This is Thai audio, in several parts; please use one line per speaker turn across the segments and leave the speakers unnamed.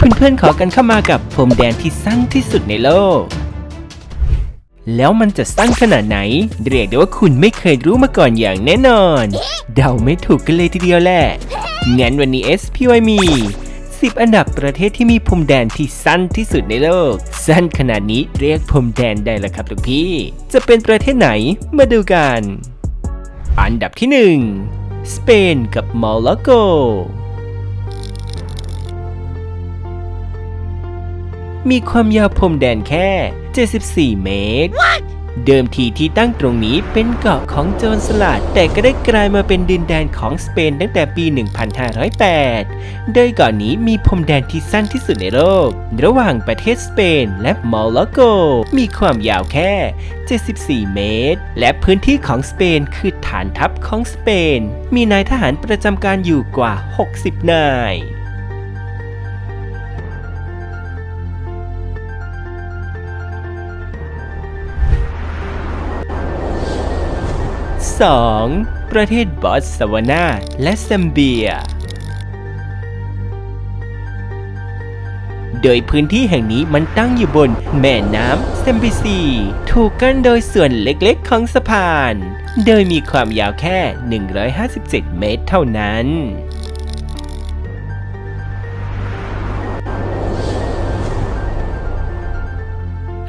เพื่อนๆขอกันเข้ามากับพรมแดนที่สั้นที่สุดในโลก แล้วมันจะสั้นขนาดไหน เรียกได้ว่าคุณไม่เคยรู้มาก่อนอย่างแน่นอน เดาไม่ถูกกันเลยทีเดียวแหละ งั้นวันนี้ SPY มี10 อันดับประเทศที่มีพรมแดนที่สั้นที่สุดในโลก สั้นขนาดนี้เรียกพรมแดนได้แล้วครับทุกพี่ จะเป็นประเทศไหนมาดูกัน อันดับที่ 1 สเปนกับโมร็อกโก มีความยาวพรมแดนแค่ 74 เมตรเดิมทีที่ตั้งตรงนี้เป็นเกาะของโจรสลัด แต่ก็ได้กลายมาเป็นดินแดนของสเปนตั้งแต่ปี 1508 โดยเกาะนี้มีพรมแดนที่สั้นที่สุดในโลก ระหว่างประเทศสเปนและโมร็อกโก มีความยาวแค่ 74 เมตร และพื้นที่ของสเปนคือฐานทัพของสเปน มีนายทหารประจำการอยู่กว่า 60 นาย 2. ประเทศบอตสวานาและซัมเบีย โดยพื้นที่แห่งนี้มันตั้งอยู่บนแม่น้ำเซมบิซี ถูกกั้นโดยส่วนเล็กๆของสะพาน โดยมีความยาวแค่ 157 เมตรเท่านั้น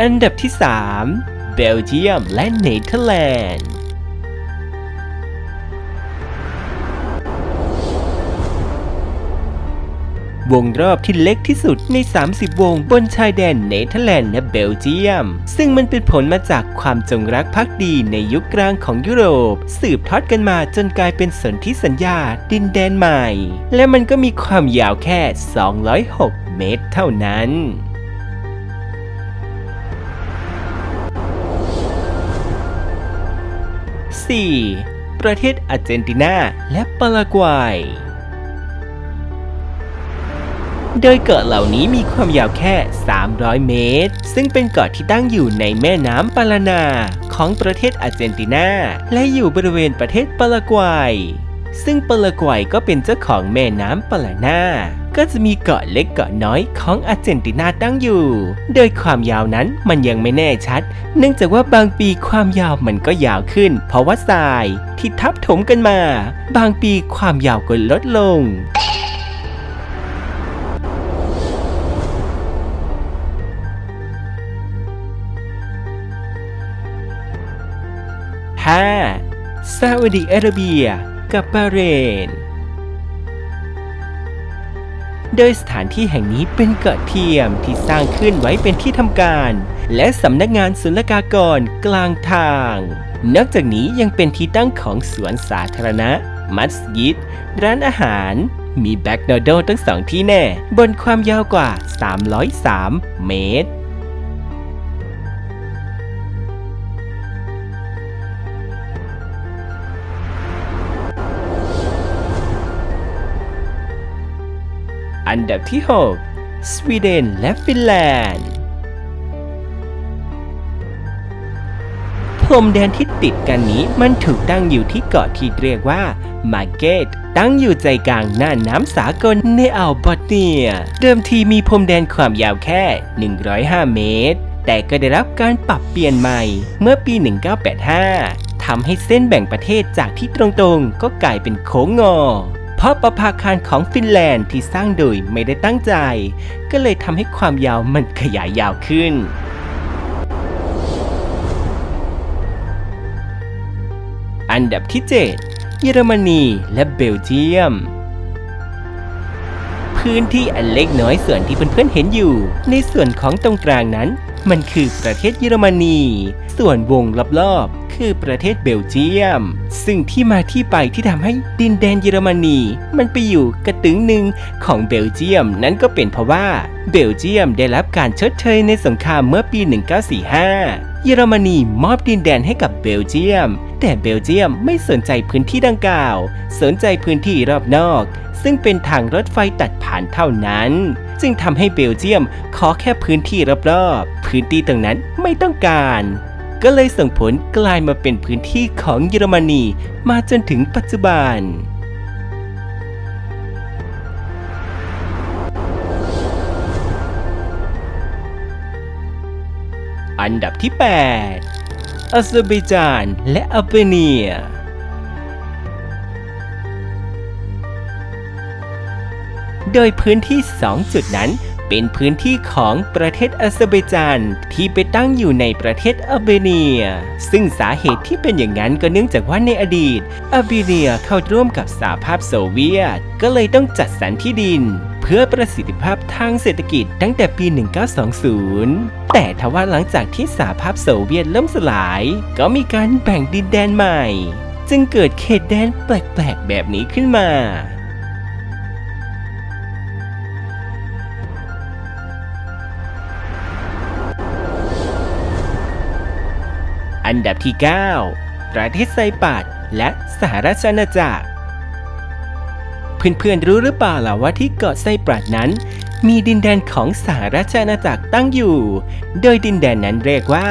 อันดับที่ 3 เบลเยียมและเนเธอร์แลนด์ วงรอบที่เล็กที่สุดใน 30 วงบนชายแดนเนเธอร์แลนด์และเบลเยียม ซึ่งมันเป็นผลมาจากความจงรักภักดีในยุคกลางของยุโรป สืบทอดกันมาจนกลายเป็นสนธิสัญญา ดินแดนใหม่ และมันก็มีความยาวแค่ 206 เมตรเท่านั้น 4. ประเทศอาร์เจนตินาและปารากวัย โดยเกาะเหล่านี้มีความยาวแค่ 300 เมตร ซึ่งเป็นเกาะที่ตั้งอยู่ในแม่น้ำปารานาของประเทศอาร์เจนตินา และอยู่บริเวณประเทศปารากวัย ซึ่งปารากวัยก็เป็นเจ้าของแม่น้ำปารานาก็จะมีเกาะเล็กเกาะน้อยของอาร์เจนตินาตั้งอยู่ โดยความยาวนั้นมันยังไม่แน่ชัด เนื่องจากว่าบางปีความยาวมันก็ยาวขึ้น เพราะว่าทรายที่ทับถมกันมา บางปีความยาวก็ลดลง 5. ซาอุดิอาระเบีย กับบาเรน โดยสถานที่แห่งนี้เป็นเกาะเทียมที่สร้างขึ้นไว้เป็นที่ทำการ และสำนักงานศุลกากรกลางทาง นอกจากนี้ยังเป็นที่ตั้งของสวนสาธารณะ มัสยิด ร้านอาหาร มีแบ็กโนโดทั้งสองที่แน่ บนความยาวกว่า 303 เมตร อันดับที่ 6 สวีเดนและฟินแลนด์พรมแดนที่ติดกันนี้มันถูกตั้งอยู่ที่เกาะที่เรียกว่ามาเกตตั้งอยู่ใจกลางน่านน้ำสากลในอ่าวบอทเนีย เดิมทีมีพรมแดนความยาวแค่ 105 เมตร แต่ก็ได้รับการปรับเปลี่ยนใหม่เมื่อปี 1985ทำให้เส้นแบ่งประเทศจากที่ตรงๆ ก็กลายเป็นโค้งงอ พราะประภาคารของฟินแลนด์ที่สร้างโดยไม่ได้ตั้งใจ ก็เลยทำให้ความยาวมันขยายยาวขึ้นอันดับที่ 7 เยอรมนีและเบลเยียม พื้นที่อันเล็กน้อยส่วนที่เพื่อนๆเห็นอยู่ ในส่วนของตรงกลางนั้น มันคือประเทศเยอรมนี ส่วนวงรอบๆ คือประเทศเบลเยียม ซึ่งที่มาที่ไปที่ทำให้ดินแดนเยอรมนี มันไปอยู่กระตึงหนึ่งของเบลเยียมนั้นก็เป็นเพราะว่าเบลเยียมได้รับการชดเชยในสงครามเมื่อปี 1945 เยอรมนีมอบดินแดนให้กับเบลเยียม แต่เบลเยียมไม่สนใจพื้นที่ดังกล่าว สนใจพื้นที่รอบนอก ซึ่งเป็นทางรถไฟตัดผ่านเท่านั้นจึงทำให้เบลเยียมขอแค่พื้นที่รอบๆพื้นที่ตรงนั้นไม่ต้องการ ก็เลยส่งผลกลายมาเป็นพื้นที่ของเยอรมนีมาจนถึงปัจจุบันอันดับที่ 8อาเซอร์ไบจานและอัลเบเนีย โดยพื้นที่ 2 จุดนั้น เป็นพื้นที่ของประเทศอาเซอร์ไบจานที่ไปตั้งอยู่ในประเทศอาเมเนีย ซึ่งสาเหตุที่เป็นอย่างนั้นก็เนื่องจากว่าในอดีตอาเมเนียเข้าร่วมกับสหภาพโซเวียต ก็เลยต้องจัดสรรที่ดิน เพื่อประสิทธิภาพทางเศรษฐกิจตั้งแต่ปี 1920 แต่ทว่าหลังจากที่สหภาพโซเวียตล่มสลาย ก็มีการแบ่งดินแดนใหม่ จึงเกิดเขตแดนแปลกๆ แบบนี้ขึ้นมา อันดับที่ 9 ประเทศไซปรัสและสหราชอาณาจักร เพื่อนๆรู้หรือเปล่าล่ะว่าที่เกาะไซปรัสนั้น มีดินแดนของสหราชอาณาจักรตั้งอยู่ โดยดินแดนนั้นเรียกว่า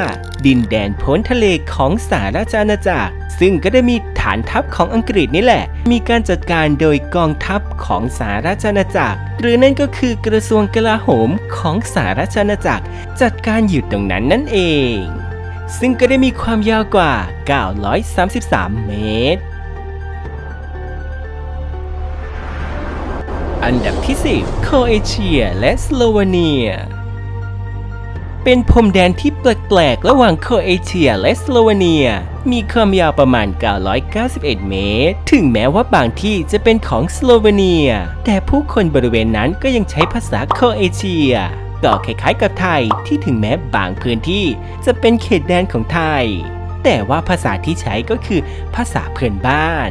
ดินแดนพ้นทะเลของสหราชอาณาจักร ซึ่งก็ได้มีฐานทัพของอังกฤษนี่แหละ มีการจัดการโดยกองทัพของสหราชอาณาจักร หรือนั่นก็คือกระทรวงกลาโหมของสหราชอาณาจักร จัดการอยู่ตรงนั้นนั่นเอง ซึ่งก็ได้มีความยาวกว่า 933 เมตร อันดับที่ 10 โครเอเชียและสโลวาเนีย เป็นพรมแดนที่แปลกๆ ระหว่างโครเอเชียและสโลวาเนีย มีความยาวประมาณ 991 เมตร ถึงแม้ว่าบางที่จะเป็นของสโลวาเนีย แต่ผู้คนบริเวณนั้นก็ยังใช้ภาษาโครเอเชีย ก็คล้ายๆกับไทยที่ถึงแม้บางพื้นที่จะเป็นเขตแดนของไทย แต่ว่าภาษาที่ใช้ก็คือภาษาเพื่อนบ้าน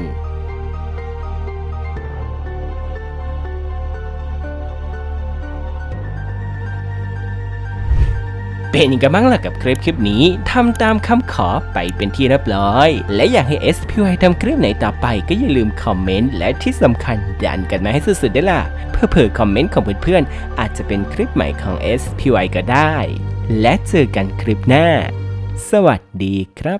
เป็นยังไงบ้างล่ะกับคลิปคลิปนี้ทำตามคำขอไปเป็นที่เรียบร้อย และอยากให้ SPY ทำคลิปไหนต่อไปก็อย่าลืมคอมเมนต์และที่สำคัญดันกันมาให้สุดๆด้วยล่ะ เพื่อเผื่อคอมเมนต์ของเพื่อนๆอาจจะเป็นคลิปใหม่ของ SPY ก็ได้ และเจอกันคลิปหน้า สวัสดีครับ